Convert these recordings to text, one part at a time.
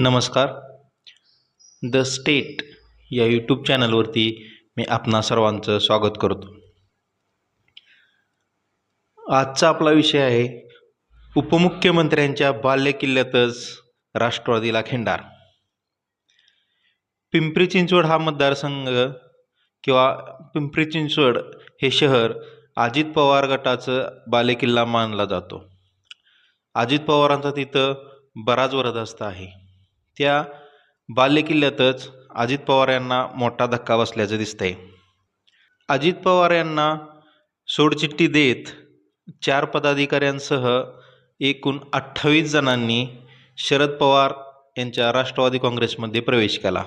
नमस्कार. The state या YouTube चॅनलवरती मी आपणा सर्वांचं स्वागत करतो. आजचा आपला विषय आहे उपमुख्यमंत्र्यांच्या बालेकिल्ल्यातच राष्ट्रवादीला खिंडार. पिंपरी चिंचवड हा मतदारसंघ किंवा पिंपरी चिंचवड हे शहर अजित पवार गटाचं बालेकिल्ला मानला जातो. अजित पवारांचा तिथं बराच वरदहस्त आहे. त्या बालेकिल्ल्यातच अजित पवार यांना मोठा धक्का बसल्याचं दिसतंय. अजित पवार यांना सोडचिठ्ठी देत चार पदाधिकाऱ्यांसह एकूण अठ्ठावीस जणांनी शरद पवार यांच्या राष्ट्रवादी काँग्रेसमध्ये प्रवेश केला.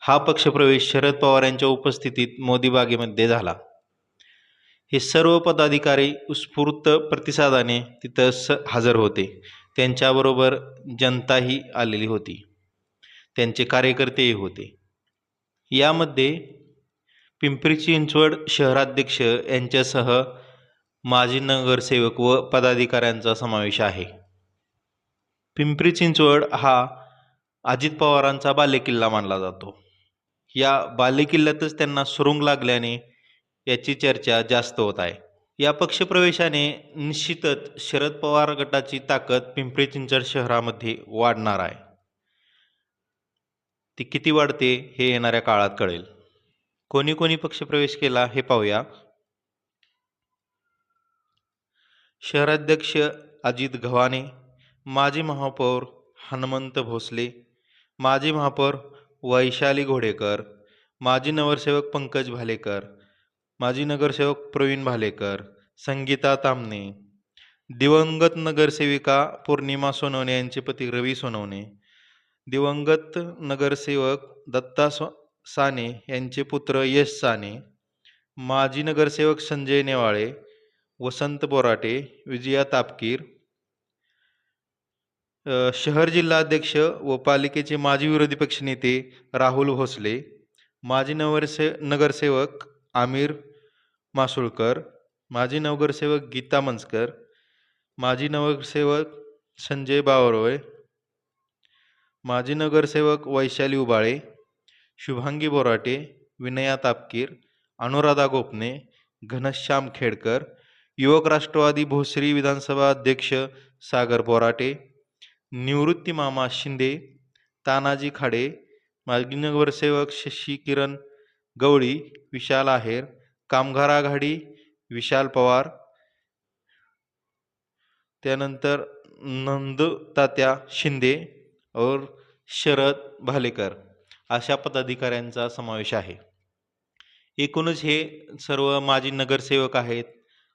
हा पक्षप्रवेश शरद पवार यांच्या उपस्थितीत मोदी बागेमध्ये झाला. हे सर्व पदाधिकारी उत्स्फूर्त प्रतिसादाने तिथं स हजर होते. त्यांच्याबरोबर जनताही आलेली होती. त्यांचे कार्यकर्तेही होते. यामध्ये पिंपरी चिंचवड शहराध्यक्ष यांच्यासह माजी नगरसेवक व पदाधिकाऱ्यांचा समावेश आहे. पिंपरी चिंचवड हा अजित पवारांचा बालेकिल्ला मानला जातो. या बालेकिल्ल्यातच त्यांना सुरुंग लागल्याने याची चर्चा जास्त होत आहे. या पक्षप्रवेशाने निश्चितच शरद पवार गटाची ताकद पिंपरी चिंचवड शहरामध्ये वाढणार आहे. ती किती वाढते हे येणाऱ्या काळात कळेल. कोणी कोणी पक्षप्रवेश केला हे पाहूया. शहराध्यक्ष अजित गव्हाणे माजी महापौर हनुमंत भोसले माजी महापौर वैशाली घोडेकर माजी नगरसेवक पंकज भालेकर माजी नगरसेवक प्रवीण भालेकर संगीता तामणे दिवंगत नगरसेविका पौर्णिमा सोनवणे यांचे पती रवी सोनवणे दिवंगत नगरसेवक दत्ता सो साने यांचे पुत्र यश साने माजी नगरसेवक संजय नेवाळे वसंत बोराटे विजया तापकीर शहर जिल्हाध्यक्ष व पालिकेचे माजी विरोधी पक्षनेते राहुल भोसले माजी नगरसे नगरसेवक आमिर मासुळकर माजी नगरसेवक गीता मंचकर माजी नगरसेवक संजय बावरोळे माजी नगरसेवक वैशाली उबाळे शुभांगी बोराटे विनया तापकीर अनुराधा गोपने घनश्याम खेडकर युवक राष्ट्रवादी भोसरी विधानसभा अध्यक्ष सागर बोराटे निवृत्ती मामा शिंदे तानाजी खाडे माजी नगरसेवक शशी किरण गवळी विशाल आहेर कामगार आघाडी विशाल पवार. त्यानंतर नंद तात्या शिंदे और शरद भालेकर अशा पदाधिकाऱ्यांचा समावेश आहे. एकूणच हे सर्व माजी नगरसेवक आहेत.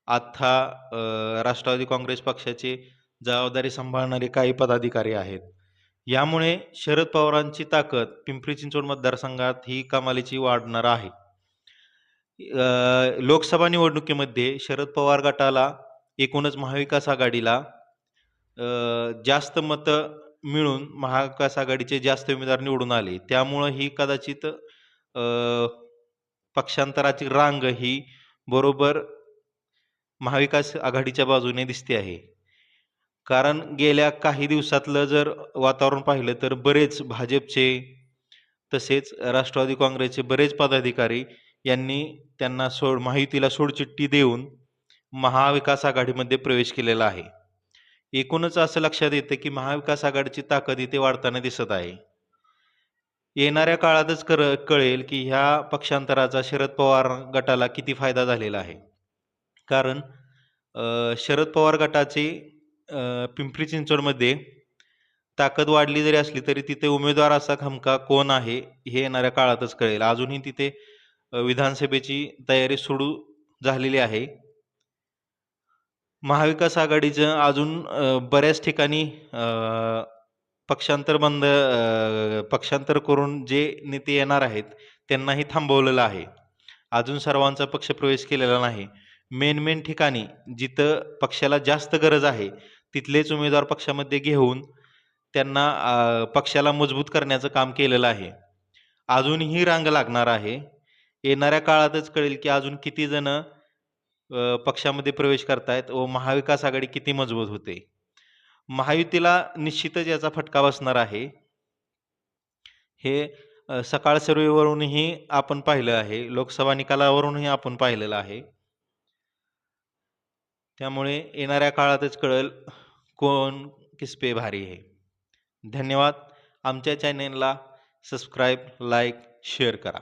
आता राष्ट्रवादी काँग्रेस पक्षाचे जबाबदारी सांभाळणारे काही पदाधिकारी आहेत. यामुळे शरद पवारांची ताकद पिंपरी चिंचवड मतदारसंघात ही कमालीची वाढणार आहे. लोकसभा निवडणुकीमध्ये शरद पवार गटाला एकूणच महाविकास आघाडीला जास्त मतं मिळून महाविकास आघाडीचे जास्त उमेदवार निवडून आले. त्यामुळं ही कदाचित पक्षांतराची रांग ही बरोबर महाविकास आघाडीच्या बाजूने दिसते आहे. कारण गेल्या काही दिवसातलं जर वातावरण पाहिलं तर बरेच भाजपचे तसेच राष्ट्रवादी काँग्रेसचे बरेच पदाधिकारी यांनी त्यांना सोड महायुतीला सोडचिठ्ठी देऊन महाविकास आघाडीमध्ये प्रवेश केलेला आहे. एकूणच असं लक्षात येतं की महाविकास आघाडीची ताकद इथे वाढताना दिसत आहे. येणाऱ्या काळातच कर कळेल की ह्या पक्षांतराचा शरद पवार गटाला किती फायदा झालेला आहे. कारण शरद पवार गटाचे पिंपरी चिंचवडमध्ये ताकद वाढली जरी असली तरी तिथे उमेदवार असा खमका कोण आहे हे येणाऱ्या काळातच कळेल. अजूनही तिथे विधानसभेची तयारी सुरू झालेली आहे. महाविकास आघाडीचं अजून बऱ्याच ठिकाणी पक्षांतर बंद पक्षांतर करून जे नेते येणार आहेत त्यांनाही थांबवलेलं आहे. अजून सर्वांचा पक्षप्रवेश केलेला नाही. मेन मेन ठिकाणी जिथं पक्षाला जास्त गरज आहे तिथलेच उमेदवार पक्षामध्ये घेऊन त्यांना पक्षाला मजबूत करण्याचं काम केलेलं आहे. अजूनही रांग लागणार आहे. येणाऱ्या काळातच कळेल की अजून किती जण पक्षामध्ये प्रवेश करतायत व महाविकास आघाडी किती मजबूत होते. महायुतीला निश्चितच याचा फटका बसणार आहे. हे सकाळ सर्वेवरूनही आपण पाहिलं आहे. लोकसभा निकालावरूनही आपण पाहिलेलं आहे. त्यामुळे येणाऱ्या काळातच कळेल कोण किस्पे भारी आहे. धन्यवाद. आमच्या चॅनेलला सबस्क्राईब लाईक शेअर करा.